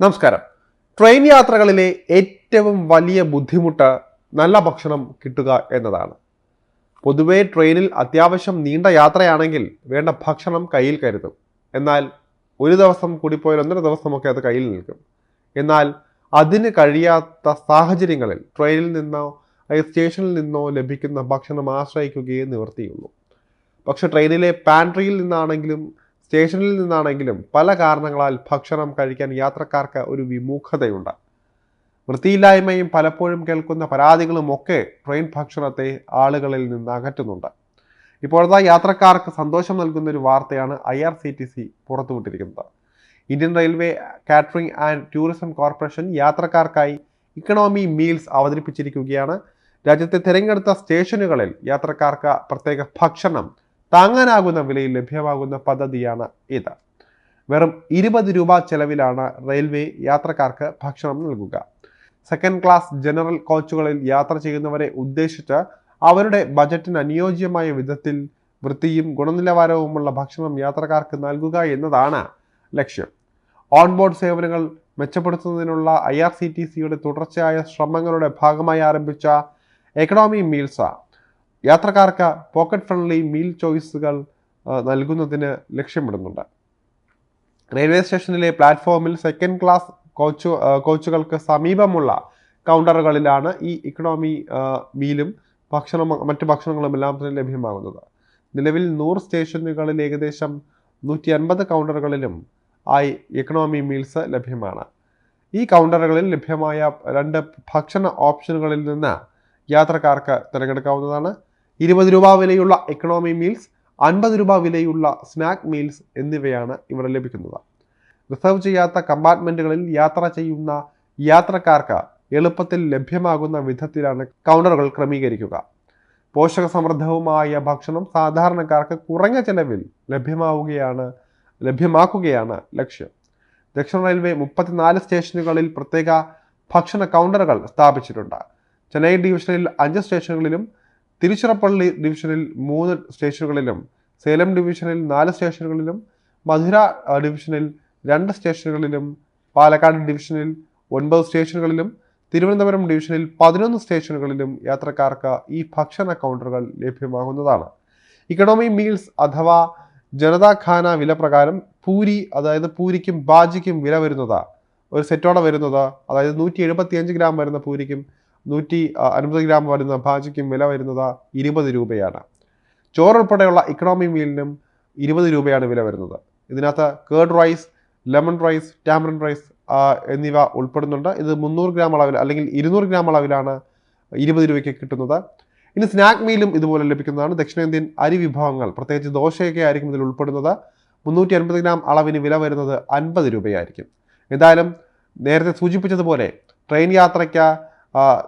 നമസ്കാരം. ട്രെയിൻ യാത്രകളിലെ ഏറ്റവും വലിയ ബുദ്ധിമുട്ട് നല്ല ഭക്ഷണം കിട്ടുക എന്നതാണ്. പൊതുവേ ട്രെയിനിൽ അത്യാവശ്യം നീണ്ട യാത്രയാണെങ്കിൽ വേണ്ട ഭക്ഷണം കയ്യിൽ കരുതും. എന്നാൽ ഒരു ദിവസം കൂടിപ്പോയാൽ ഒന്നര ദിവസമൊക്കെ അത് കയ്യിൽ നിൽക്കും. എന്നാൽ അതിന് കഴിയാത്ത സാഹചര്യങ്ങളിൽ ട്രെയിനിൽ നിന്നോ സ്റ്റേഷനിൽ നിന്നോ ലഭിക്കുന്ന ഭക്ഷണം ആശ്രയിക്കുകയേ നിവർത്തിയുള്ളൂ പക്ഷെ ട്രെയിനിലെ പാൻട്രിയിൽ നിന്നാണെങ്കിലും സ്റ്റേഷനിൽ നിന്നാണെങ്കിലും പല കാരണങ്ങളാൽ ഭക്ഷണം കഴിക്കാൻ യാത്രക്കാർക്ക് ഒരു വിമുഖതയുണ്ട്. വൃത്തിയില്ലായ്മയും പലപ്പോഴും കേൾക്കുന്ന പരാതികളും ഒക്കെ ട്രെയിൻ ഭക്ഷണത്തെ ആളുകളിൽ നിന്ന് അകറ്റുന്നുണ്ട്. ഇപ്പോഴത്തെ യാത്രക്കാർക്ക് സന്തോഷം നൽകുന്ന ഒരു വാർത്തയാണ് I R C T C പുറത്തുവിട്ടിരിക്കുന്നത്. Indian railway catering and tourism corporation യാത്രക്കാർക്കായി economy meals അവതരിപ്പിച്ചിരിക്കുകയാണ്. രാജ്യത്തെ തിരഞ്ഞെടുത്ത സ്റ്റേഷനുകളിൽ യാത്രക്കാർക്ക് പ്രത്യേക ഭക്ഷണം താങ്ങാനാകുന്ന വിലയിൽ ലഭ്യമാകുന്ന പദ്ധതിയാണ് ഇത്. വെറും ഇരുപത് രൂപ ചെലവിലാണ് റെയിൽവേ യാത്രക്കാർക്ക് ഭക്ഷണം നൽകുക. സെക്കൻഡ് ക്ലാസ് ജനറൽ കോച്ചുകളിൽ യാത്ര ചെയ്യുന്നവരെ ഉദ്ദേശിച്ച് അവരുടെ ബജറ്റിന് അനുയോജ്യമായ വിധത്തിൽ വൃത്തിയും ഗുണനിലവാരവുമുള്ള ഭക്ഷണം യാത്രക്കാർക്ക് നൽകുക എന്നതാണ് ലക്ഷ്യം. ഓൺബോർഡ് സേവനങ്ങൾ മെച്ചപ്പെടുത്തുന്നതിനുള്ള ഐ ആർ സി ടി സിയുടെ തുടർച്ചയായ ശ്രമങ്ങളുടെ ഭാഗമായി ആരംഭിച്ച എക്കണോമി മീൽസ് യാത്രക്കാർക്ക് പോക്കറ്റ് ഫ്രണ്ട്ലി മീൽ ചോയ്സുകൾ നൽകുന്നതിന് ലക്ഷ്യമിടുന്നുണ്ട്. റെയിൽവേ സ്റ്റേഷനിലെ പ്ലാറ്റ്ഫോമിൽ സെക്കൻഡ് ക്ലാസ് കോച്ച് കോച്ചുകൾക്ക് സമീപമുള്ള കൗണ്ടറുകളിലാണ് ഈ ഇക്കണോമി മീലും ഭക്ഷണം മറ്റ് ഭക്ഷണങ്ങളും എല്ലാം തന്നെ ലഭ്യമാകുന്നത്. നിലവിൽ നൂറ് സ്റ്റേഷനുകളിൽ ഏകദേശം നൂറ്റി അൻപത് കൗണ്ടറുകളിലും ആയി എക്കണോമി മീൽസ് ലഭ്യമാണ്. ഈ കൗണ്ടറുകളിൽ ലഭ്യമായ രണ്ട് ഭക്ഷണ ഓപ്ഷനുകളിൽ നിന്ന് യാത്രക്കാർക്ക് തിരഞ്ഞെടുക്കാവുന്നതാണ്. ഇരുപത് രൂപ വിലയുള്ള എക്കണോമി മീൽസ് അൻപത് രൂപ വിലയുള്ള സ്നാക്ക് മീൽസ് എന്നിവയാണ് ഇവിടെ ലഭിക്കുന്നത്. റിസർവ് ചെയ്യാത്ത കമ്പാർട്ട്മെന്റുകളിൽ യാത്ര ചെയ്യുന്ന യാത്രക്കാർക്ക് എളുപ്പത്തിൽ ലഭ്യമാകുന്ന വിധത്തിലാണ് കൗണ്ടറുകൾ ക്രമീകരിക്കുക. പോഷക സമൃദ്ധവുമായ ഭക്ഷണം സാധാരണക്കാർക്ക് കുറഞ്ഞ ചെലവിൽ ലഭ്യമാവുകയാണ് ലഭ്യമാക്കുകയാണ് ലക്ഷ്യം. ദക്ഷിണ റെയിൽവേ മുപ്പത്തിനാല് സ്റ്റേഷനുകളിൽ പ്രത്യേക ഭക്ഷണ കൗണ്ടറുകൾ സ്ഥാപിച്ചിട്ടുണ്ട്. ചെന്നൈ ഡിവിഷനിൽ അഞ്ച് സ്റ്റേഷനുകളിലും തിരുച്ചിറപ്പള്ളി ഡിവിഷനിൽ മൂന്ന് സ്റ്റേഷനുകളിലും സേലം ഡിവിഷനിൽ നാല് സ്റ്റേഷനുകളിലും മധുര ഡിവിഷനിൽ രണ്ട് സ്റ്റേഷനുകളിലും പാലക്കാട് ഡിവിഷനിൽ ഒൻപത് സ്റ്റേഷനുകളിലും തിരുവനന്തപുരം ഡിവിഷനിൽ പതിനൊന്ന് സ്റ്റേഷനുകളിലും യാത്രക്കാർക്ക് ഈ ഭക്ഷണ കൗണ്ടറുകൾ ലഭ്യമാകുന്നതാണ്. ഇക്കണോമി മീൽസ് അഥവാ ജനതാ ഖാന വില പ്രകാരം പൂരി അതായത് പൂരിക്കും ബാജിക്കും വില വരുന്നത്. ഒരു സെറ്റോടെ വരുന്നത് അതായത് നൂറ്റി എഴുപത്തി അഞ്ച് ഗ്രാം വരുന്ന പൂരിക്കും നൂറ്റി അൻപത് ഗ്രാം വരുന്ന ഭാജിക്കും വില വരുന്നത് ഇരുപത് രൂപയാണ്. ചോറ് ഉൾപ്പെടെയുള്ള ഇക്കണോമി മീലിനും ഇരുപത് രൂപയാണ് വില വരുന്നത്. ഇതിനകത്ത് curd rice lemon rice tamarind rice എന്നിവ ഉൾപ്പെടുന്നുണ്ട്. ഇത് മുന്നൂറ് ഗ്രാം അളവിൽ അല്ലെങ്കിൽ ഇരുന്നൂറ് ഗ്രാം അളവിലാണ് ഇരുപത് രൂപയ്ക്ക് കിട്ടുന്നത്. ഇനി സ്നാക്ക് മീലും ഇതുപോലെ ലഭിക്കുന്നതാണ്. ദക്ഷിണേന്ത്യൻ അരി വിഭവങ്ങൾ പ്രത്യേകിച്ച് ദോശയൊക്കെ ആയിരിക്കും ഇതിൽ ഉൾപ്പെടുന്നത്. മുന്നൂറ്റി അൻപത് ഗ്രാം അളവിന് വില വരുന്നത് അൻപത് രൂപയായിരിക്കും. എന്തായാലും നേരത്തെ സൂചിപ്പിച്ചതുപോലെ ട്രെയിൻ യാത്രയ്ക്ക്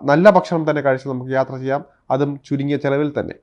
നല്ല ഭക്ഷണം തന്നെ കഴിച്ച് നമുക്ക് യാത്ര ചെയ്യാം. അതും ചുരുങ്ങിയ ചെലവിൽ തന്നെ.